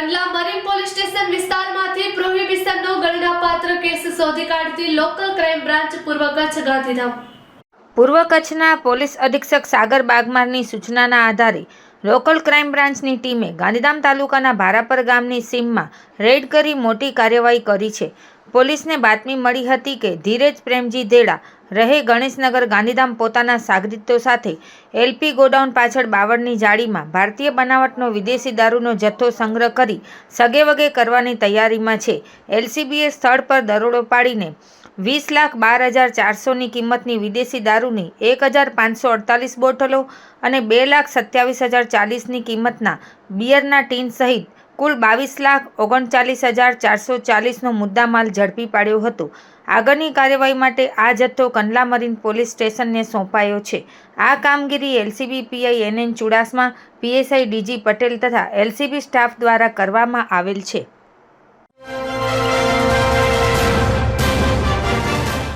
Kandla marine police station વિસ્તારમાંથી પ્રોહિબિશનનો ગણનાપાત્ર case શોધી કાઢતી local crime branch પૂર્વ કચ્છ ગાંધીધામ. પૂર્વ કચ્છના પોલીસ અધિક્ષક સાગર બાગમારની સૂચનાના આધારે લોકલ ક્રાઇમ બ્રાન્ચની ટીમે ગાંધીધામ તાલુકાના ભારાપર ગામની સીમમાં રેડ કરી મોટી કાર્યવાહી કરી છે. પોલીસને બાતમી મળી હતી કે ધીરેજ પ્રેમજી દેડા રહે ગણેશનગર ગાંધીધામ પોતાના સાગરીતો સાથે એલપી ગોડાઉન પાછળ બાવળની જાળીમાં ભારતીય બનાવટનો વિદેશી દારૂનો જથ્થો સંગ્રહ કરી સગેવગે કરવાની તૈયારીમાં છે. એલસીબીએ સ્થળ પર દરોડો પાડીને વીસ લાખ બાર હજાર ચારસોની કિંમતની વિદેશી દારૂની એક હજાર પાંચસો અડતાલીસ બોટલો અને બે લાખ સત્યાવીસ હજાર ચાલીસની કિંમતના બિયરના ટીન સહિત કુલ બાવીસ લાખ ઓગણચાલીસ હજાર ચારસો ચાલીસનો મુદ્દામાલ ઝડપી પાડ્યો હતો. આગળની કાર્યવાહી માટે આ જથ્થો કંડલા મરીન પોલીસ સ્ટેશનને સોંપાયો છે. આ કામગીરી LCB, PI, NN Chudasama, PSI DG Patel તથા એલસીબી સ્ટાફ દ્વારા કરવામાં આવેલ છે.